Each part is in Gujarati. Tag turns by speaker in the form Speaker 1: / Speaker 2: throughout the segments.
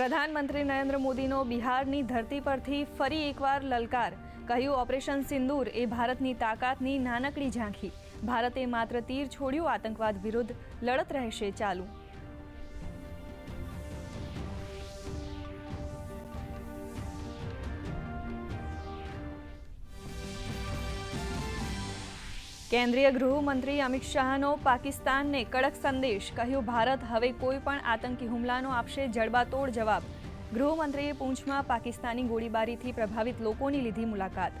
Speaker 1: પ્રધાનમંત્રી નરેન્દ્ર મોદીનો બિહારની ધરતી પરથી ફરી એકવાર લલકાર. કહ્યું ઓપરેશન સિંદૂર એ ભારતની તાકાતની નાનકડી ઝાંખી. ભારતે માત્ર તીર છોડ્યું, આતંકવાદ વિરુદ્ધ લડત રહેશે ચાલુ. કેન્દ્રીય ગૃહમંત્રી અમિત શાહનો પાકિસ્તાનને કડક સંદેશ. કહ્યું, ભારત હવે કોઈ પણ આતંકી હુમલાનો આપશે જડબાતોડ જવાબ. ગૃહમંત્રીએ પૂંછમાં પાકિસ્તાની ગોળીબારીથી પ્રભાવિત લોકોની લીધી મુલાકાત.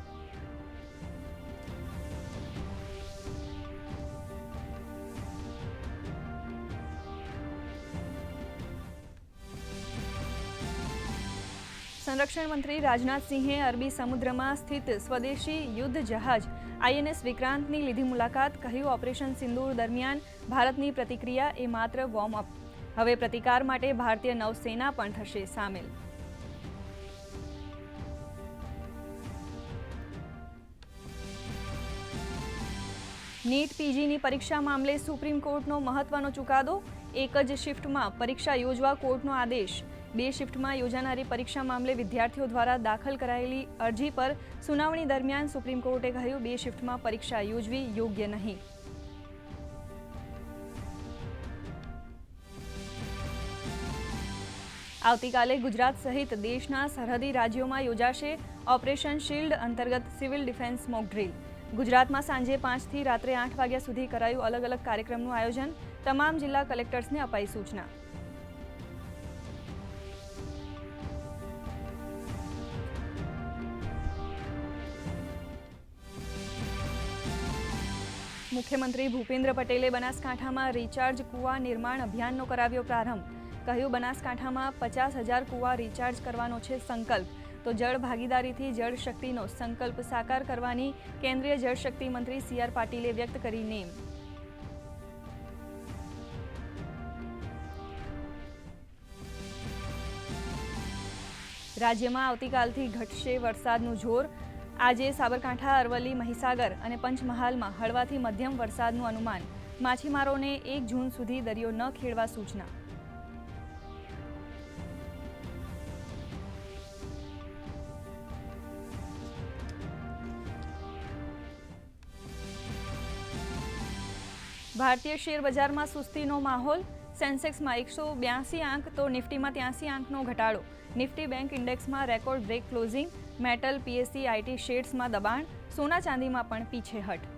Speaker 1: સંરક્ષણ મંત્રી રાજનાથસિંહે અરબી સમુદ્રમાં સ્થિત સ્વદેશી યુદ્ધ જહાજ આઈએનએસ વિક્રાંતની લીધી મુલાકાત કહ્યું ઓપરેશન સિંદૂર દરમિયાન ભારતની પ્રતિક્રિયા એ માત્ર વોર્મ અપ હવે પ્રતિકાર માટે ભારતીય નૌસેના પણ થશે સામેલ. નીટ પીજીની પરીક્ષા મામલે સુપ્રીમ કોર્ટનો મહત્વનો ચુકાદો. એક જ શિફ્ટમાં પરીક્ષા યોજવા કોર્ટનો આદેશ. બે શિફ્ટમાં યોજાનારી પરીક્ષા મામલે વિદ્યાર્થીઓ દ્વારા દાખલ કરાયેલી અરજી પર સુનાવણી દરમિયાન સુપ્રીમ કોર્ટે કહ્યું, બે શિફ્ટમાં પરીક્ષા યોજવી યોગ્ય નહીં. આવતીકાલે ગુજરાત સહિત દેશના સરહદી રાજ્યોમાં યોજાશે ઓપરેશન શિલ્ડ અંતર્ગત સિવિલ ડિફેન્સ મોક ડ્રીલ. ગુજરાતમાં સાંજે પાંચથી રાત્રે આઠ વાગ્યા સુધી કરાયું અલગ અલગ કાર્યક્રમનું આયોજન તમામ જિલ્લા કલેક્ટર્સને અપાઈ સૂચના. મુખ્યમંત્રી ભૂપેન્દ્ર પટેલે બનાસકાંઠામાં રિચાર્જ કુવા નિર્માણ અભિયાનનો કરાવ્યો પ્રારંભ. કહ્યું, બનાસકાંઠામાં પચાસ હજાર કુવા રિચાર્જ કરવાનો છે સંકલ્પ. તો જળ ભાગીદારીથી જળ શક્તિનો સંકલ્પ સાકાર કરવાની કેન્દ્રીય જળશક્તિ મંત્રી સી આર પાટીલે વ્યક્ત કરી નેમ રાજ્યમાં આવતીકાલથી ઘટશે વરસાદનું જોર. આજે સાબરકાંઠા, અરવલ્લી, મહીસાગર અને પંચમહાલમાં હળવાથી મધ્યમ વરસાદનું અનુમાન. માછીમારોને એક જૂન સુધી દરિયો ન ખેડવા સૂચના. ભારતીય શેર બજારમાં સુસ્તીનો માહોલ. સેન્સેક્સમાં એકસો બ્યાસી આંક, તો નિફ્ટીમાં ત્યાંસી આંકનો ઘટાડો. Nifty bank ઇન્ડેક્સમાં record break closing. Metal, PSC, IT શેડ્સમાં દબાણ. સોના ચાંદીમાં પણ પીછેહટ